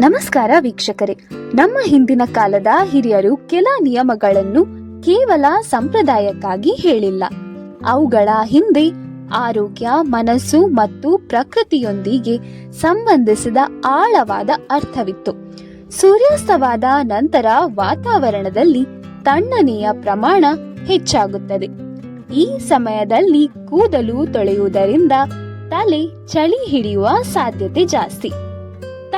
ನಮಸ್ಕಾರ ವೀಕ್ಷಕರೇ. ನಮ್ಮ ಹಿಂದಿನ ಕಾಲದ ಹಿರಿಯರು ಕೆಲ ನಿಯಮಗಳನ್ನು ಕೇವಲ ಸಂಪ್ರದಾಯಕ್ಕಾಗಿ ಹೇಳಿಲ್ಲ. ಅವುಗಳ ಹಿಂದೆ ಆರೋಗ್ಯ, ಮನಸ್ಸು ಮತ್ತು ಪ್ರಕೃತಿಯೊಂದಿಗೆ ಸಂಬಂಧಿಸಿದ ಆಳವಾದ ಅರ್ಥವಿತ್ತು. ಸೂರ್ಯಾಸ್ತವಾದ ನಂತರ ವಾತಾವರಣದಲ್ಲಿ ತಣ್ಣನೆಯ ಪ್ರಮಾಣ ಹೆಚ್ಚಾಗುತ್ತದೆ. ಈ ಸಮಯದಲ್ಲಿ ಕೂದಲು ತೊಳೆಯುವುದರಿಂದ ತಲೆ ಚಳಿ ಹಿಡಿಯುವ ಸಾಧ್ಯತೆ ಜಾಸ್ತಿ.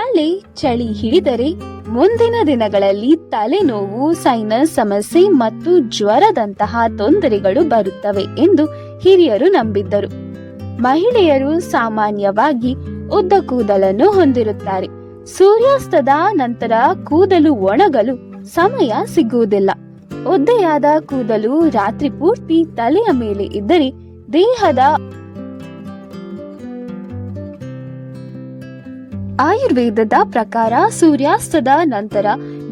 ತಲೆ ಚಳಿ ಹಿಡಿದರೆ ಮುಂದಿನ ದಿನಗಳಲ್ಲಿ ತಲೆನೋವು ಸೈನಸ್ ಸಮಸ್ಯೆ ಮತ್ತು ಜ್ವರದಂತಹ ತೊಂದರೆಗಳು ಬರುತ್ತವೆ ಎಂದು ಹಿರಿಯರು ನಂಬಿದ್ದರು. ಮಹಿಳೆಯರು ಸಾಮಾನ್ಯವಾಗಿ ಉದ್ದ ಕೂದಲನ್ನು ಹೊಂದಿರುತ್ತಾರೆ. ಸೂರ್ಯಾಸ್ತದ ನಂತರ ಕೂದಲು ಒಣಗಲು ಸಮಯ ಸಿಗುವುದಿಲ್ಲ. ಒದ್ದೆಯಾದ ಕೂದಲು ರಾತ್ರಿ ಪೂರ್ತಿ ತಲೆಯ ಮೇಲೆ ಇದ್ದರೆ ದೇಹದ ಆಯುರ್ವೇದದ ಪ್ರಕಾರ ಸೂರ್ಯಾಸ್ತದ ನಂತರ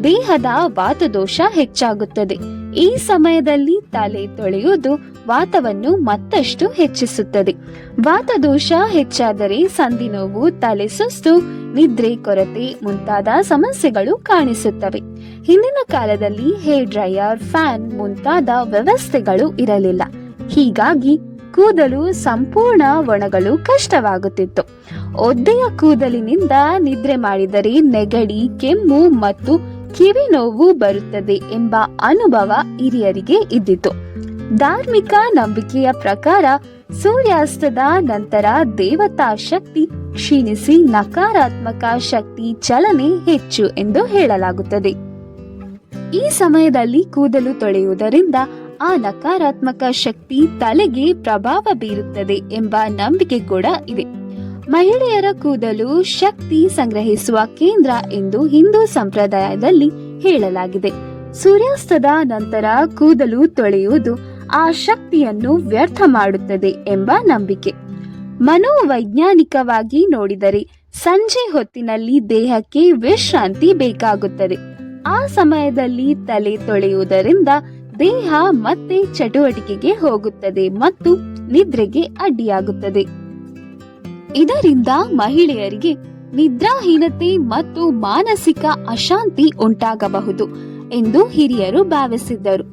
ದೇಹದ ವಾತದೋಷ ಹೆಚ್ಚಾಗುತ್ತದೆ. ಈ ಸಮಯದಲ್ಲಿ ತಲೆ ತೊಳೆಯುವುದು ವಾತವನ್ನು ಮತ್ತಷ್ಟು ಹೆಚ್ಚಿಸುತ್ತದೆ. ವಾತದೋಷ ಹೆಚ್ಚಾದರೆ ಸಂಧಿ ನೋವು, ತಲೆ ಸುಸ್ತು, ನಿದ್ರೆ ಕೊರತೆ ಮುಂತಾದ ಸಮಸ್ಯೆಗಳು ಕಾಣಿಸುತ್ತವೆ. ಹಿಂದಿನ ಕಾಲದಲ್ಲಿ ಹೇರ್ ಡ್ರೈಯರ್, ಫ್ಯಾನ್ ಮುಂತಾದ ವ್ಯವಸ್ಥೆಗಳು ಇರಲಿಲ್ಲ. ಹೀಗಾಗಿ ಕೂದಲು ಸಂಪೂರ್ಣ ಒಣಗಲು ಕಷ್ಟವಾಗುತ್ತಿತ್ತು. ಒದ್ದೆಯ ಕೂದಲಿನಿಂದ ನಿದ್ರೆ ಮಾಡಿದರೆ ನೆಗಡಿ, ಕೆಮ್ಮು ಮತ್ತು ಕಿವಿ ನೋವು ಬರುತ್ತದೆ ಎಂಬ ಅನುಭವ ಹಿರಿಯರಿಗೆ ಇದ್ದಿತು. ಧಾರ್ಮಿಕ ನಂಬಿಕೆಯ ಪ್ರಕಾರ ಸೂರ್ಯಾಸ್ತದ ನಂತರ ದೇವತಾ ಶಕ್ತಿ ಕ್ಷೀಣಿಸಿ ನಕಾರಾತ್ಮಕ ಶಕ್ತಿ ಚಲನೆ ಹೆಚ್ಚು ಎಂದು ಹೇಳಲಾಗುತ್ತದೆ. ಈ ಸಮಯದಲ್ಲಿ ಕೂದಲು ತೊಳೆಯುವುದರಿಂದ ಆ ನಕಾರಾತ್ಮಕ ಶಕ್ತಿ ತಲೆಗೆ ಪ್ರಭಾವ ಬೀರುತ್ತದೆ ಎಂಬ ನಂಬಿಕೆ ಕೂಡ ಇದೆ. ಮಹಿಳೆಯರ ಕೂದಲು ಶಕ್ತಿ ಸಂಗ್ರಹಿಸುವ ಕೇಂದ್ರ ಎಂದು ಹಿಂದೂ ಸಂಪ್ರದಾಯದಲ್ಲಿ ಹೇಳಲಾಗಿದೆ. ಸೂರ್ಯಾಸ್ತದ ನಂತರ ಕೂದಲು ತೊಳೆಯುವುದು ಆ ಶಕ್ತಿಯನ್ನು ವ್ಯರ್ಥ ಮಾಡುತ್ತದೆ ಎಂಬ ನಂಬಿಕೆ. ಮನೋವೈಜ್ಞಾನಿಕವಾಗಿ ನೋಡಿದರೆ ಸಂಜೆ ಹೊತ್ತಿನಲ್ಲಿ ದೇಹಕ್ಕೆ ವಿಶ್ರಾಂತಿ ಬೇಕಾಗುತ್ತದೆ. ಆ ಸಮಯದಲ್ಲಿ ತಲೆ ತೊಳೆಯುವುದರಿಂದ ದೇಹ ಮತ್ತೆ ಚಟುವಟಿಕೆಗೆ ಹೋಗುತ್ತದೆ ಮತ್ತು ನಿದ್ರೆಗೆ ಅಡ್ಡಿಯಾಗುತ್ತದೆ. ಇದರಿಂದ ಮಹಿಳೆಯರಿಗೆ ನಿದ್ರಾಹೀನತೆ ಮತ್ತು ಮಾನಸಿಕ ಅಶಾಂತಿ ಉಂಟಾಗಬಹುದು ಎಂದು ಹಿರಿಯರು ಭಾವಿಸಿದ್ದರು.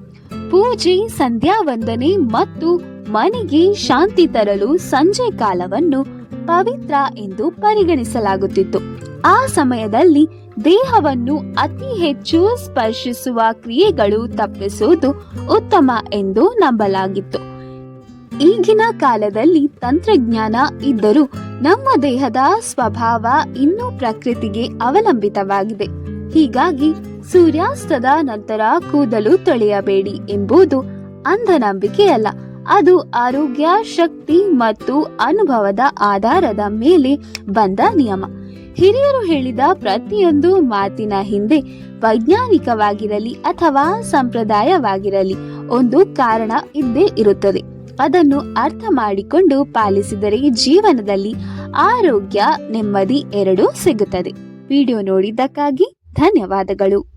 ಪೂಜೆ ಸಂಧ್ಯಾ ವಂದನೆ ಮತ್ತು ಮನೆಗೆ ಶಾಂತಿ ತರಲು ಸಂಜೆ ಕಾಲವನ್ನು ಪವಿತ್ರ ಎಂದು ಪರಿಗಣಿಸಲಾಗುತ್ತಿತ್ತು. ಆ ಸಮಯದಲ್ಲಿ ದೇಹವನ್ನು ಅತಿ ಹೆಚ್ಚು ಸ್ಪರ್ಶಿಸುವ ಕ್ರಿಯೆಗಳು ತಪ್ಪಿಸುವುದು ಉತ್ತಮ ಎಂದು ನಂಬಲಾಗಿತ್ತು. ಈಗಿನ ಕಾಲದಲ್ಲಿ ತಂತ್ರಜ್ಞಾನ ಇದ್ದರೂ ನಮ್ಮ ದೇಹದ ಸ್ವಭಾವ ಇನ್ನೂ ಪ್ರಕೃತಿಗೆ ಅವಲಂಬಿತವಾಗಿದೆ. ಹೀಗಾಗಿ ಸೂರ್ಯಾಸ್ತದ ನಂತರ ಕೂದಲು ತೊಳೆಯಬೇಡಿ ಎಂಬುದು ಅಂಧನಂಬಿಕೆಯಲ್ಲ, ಅದು ಆರೋಗ್ಯ, ಶಕ್ತಿ ಮತ್ತು ಅನುಭವದ ಆಧಾರದ ಮೇಲೆ ಬಂದ ನಿಯಮ. ಹಿರಿಯರು ಹೇಳಿದ ಪ್ರತಿಯೊಂದು ಮಾತಿನ ಹಿಂದೆ ವೈಜ್ಞಾನಿಕವಾಗಿರಲಿ ಅಥವಾ ಸಂಪ್ರದಾಯವಾಗಿರಲಿ ಒಂದು ಕಾರಣ ಇದ್ದೇ ಇರುತ್ತದೆ. ಅದನ್ನು ಅರ್ಥ ಮಾಡಿಕೊಂಡು ಪಾಲಿಸಿದರೆ ಜೀವನದಲ್ಲಿ ಆರೋಗ್ಯ ನೆಮ್ಮದಿ ಎರಡೂ ಸಿಗುತ್ತದೆ. ವಿಡಿಯೋ ನೋಡಿದ್ದಕ್ಕಾಗಿ ಧನ್ಯವಾದಗಳು.